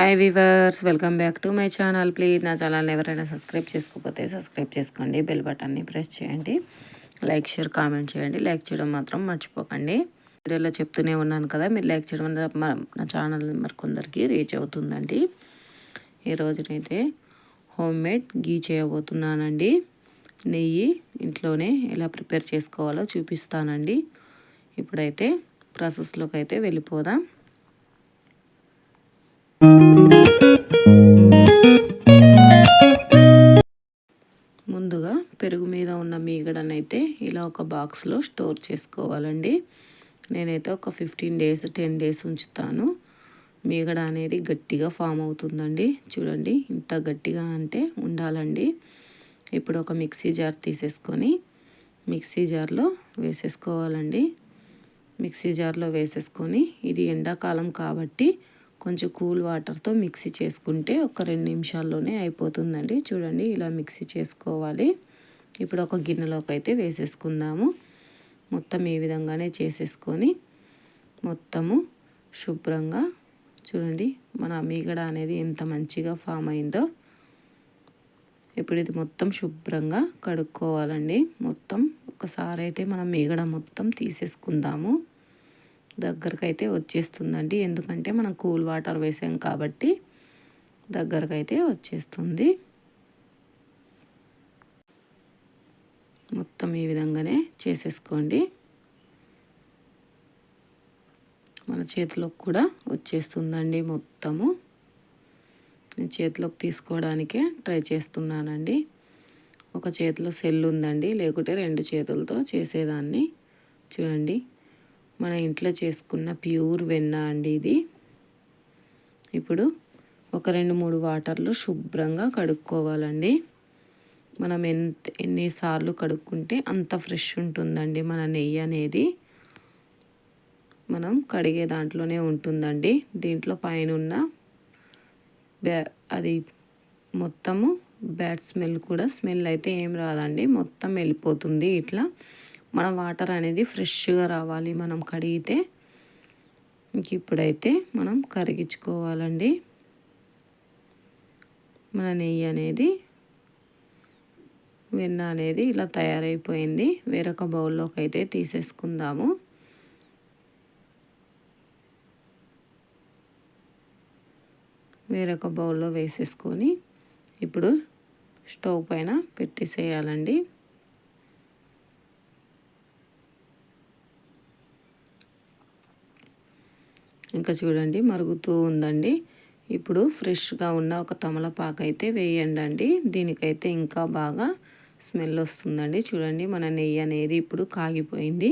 Hi viewers welcome back to my channel please నా ఛానల్ని ఎవరైనా సబ్స్క్రైబ్ చేసుకోకపోతే సబ్స్క్రైబ్ చేసుకోండి. బెల్ బటన్ని ప్రెస్ చేయండి. లైక్ షేర్ కామెంట్ చేయండి. లైక్ చేయడం మాత్రం మర్చిపోకండి. వీడియోలో చెప్తూనే ఉన్నాను కదా మీరు లైక్ చేయడం నా ఛానల్ మరికొందరికి రీచ్ అవుతుందండి. ఈ రోజునైతే హోమ్ మేడ్ గీ చేయబోతున్నానండి. నెయ్యి ఇంట్లోనే ఎలా ప్రిపేర్ చేసుకోవాలో చూపిస్తానండి. ఇప్పుడైతే ప్రాసెస్లోకి అయితే వెళ్ళిపోదాం. ముందుగా పెరుగు మీద ఉన్న మీగడనైతే ఇలా ఒక బాక్స్లో స్టోర్ చేసుకోవాలండి. నేనైతే ఒక ఫిఫ్టీన్ డేస్ టెన్ డేస్ ఉంచుతాను. మీగడ అనేది గట్టిగా ఫామ్ అవుతుందండి. చూడండి ఇంత గట్టిగా అంటే ఉండాలండి. ఇప్పుడు ఒక మిక్సీ జార్ తీసేసుకొని మిక్సీ జార్లో వేసేసుకోవాలండి. మిక్సీ జార్లో వేసేసుకొని ఇది ఎండాకాలం కాబట్టి కొంచెం కూల్ వాటర్తో మిక్సీ చేసుకుంటే ఒక రెండు నిమిషాల్లోనే అయిపోతుందండి. చూడండి ఇలా మిక్సీ చేసుకోవాలి. ఇప్పుడు ఒక గిన్నెలోకి అయితే వేసేసుకుందాము. మొత్తం ఈ విధంగానే చేసేసుకొని మొత్తము శుభ్రంగా చూడండి మన మీగడ అనేది ఎంత మంచిగా ఫామ్ అయిందో. ఇప్పుడు ఇది మొత్తం శుభ్రంగా కడుక్కోవాలండి. మొత్తం ఒకసారి అయితే మనం మీగడ మొత్తం తీసేసుకుందాము. దగ్గరకు అయితే వచ్చేస్తుందండి. ఎందుకంటే మనం కూల్ వాటర్ వేసాం కాబట్టి దగ్గరకు అయితే వచ్చేస్తుంది. మొత్తం ఈ విధంగానే చేసేసుకోండి. మన చేతిలోకి కూడా వచ్చేస్తుందండి మొత్తము. నేను చేతిలోకి తీసుకోవడానికే ట్రై చేస్తున్నానండి. ఒక చేతిలో సెల్ ఉందండి. లేకుంటే రెండు చేతులతో చేసేదాన్ని. చూడండి. మన ఇంట్లో చేసుకున్న ప్యూర్ వెన్న అండి ఇది. ఇప్పుడు ఒక రెండు మూడు వాటర్లు శుభ్రంగా కడుక్కోవాలండి. మనం ఎంత ఎన్నిసార్లు కడుక్కుంటే అంత ఫ్రెష్ ఉంటుందండి మన నెయ్యి అనేది. మనం కడిగే దాంట్లోనే ఉంటుందండి. దీంట్లో పైన ఉన్న బ్యా అది మొత్తము బ్యాడ్ స్మెల్ కూడా స్మెల్ అయితే ఏం రాదండి. మొత్తం వెళ్ళిపోతుంది ఇట్లా. మన వాటర్ అనేది ఫ్రెష్గా రావాలి మనం కడిగితే. ఇంక ఇప్పుడైతే మనం కరిగించుకోవాలండి. మన నెయ్యి అనేది వెన్న అనేది ఇలా తయారైపోయింది. వేరొక బౌల్లోకి అయితే తీసేసుకుందాము. వేరొక బౌల్లో వేసేసుకొని ఇప్పుడు స్టవ్ పైన పెట్టేసేయాలండి. ఇంకా చూడండి మరుగుతూ ఉందండి. ఇప్పుడు ఫ్రెష్గా ఉన్న ఒక తమలపాకు అయితే వేయండి అండి దీనికైతే ఇంకా బాగా స్మెల్ వస్తుందండి. చూడండి మన నెయ్యి అనేది ఇప్పుడు కాగిపోయింది.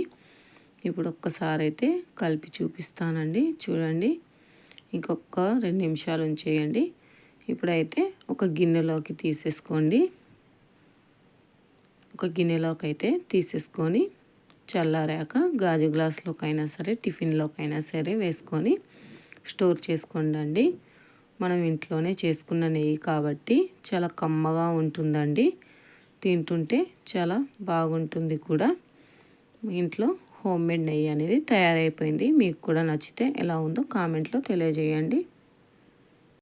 ఇప్పుడు ఒక్కసారి అయితే కలిపి చూపిస్తానండి. చూడండి ఇంకొక రెండు నిమిషాలు ఉంచేయండి. ఇప్పుడైతే ఒక గిన్నెలోకి తీసేసుకోండి. ఒక గిన్నెలోకి అయితే తీసేసుకొని చల్లారాక గాజు గ్లాసులోకైనా సరే టిఫిన్లోకైనా సరే వేసుకొని స్టోర్ చేసుకోండి మనం ఇంట్లోనే చేసుకున్న నెయ్యి కాబట్టి చాలా కమ్మగా ఉంటుందండి. తింటుంటే చాలా బాగుంటుంది కూడా. ఇంట్లో హోమ్ మేడ్ నెయ్యి అనేది తయారైపోయింది. మీకు కూడా నచ్చితే ఎలా ఉందో కామెంట్లో తెలియజేయండి.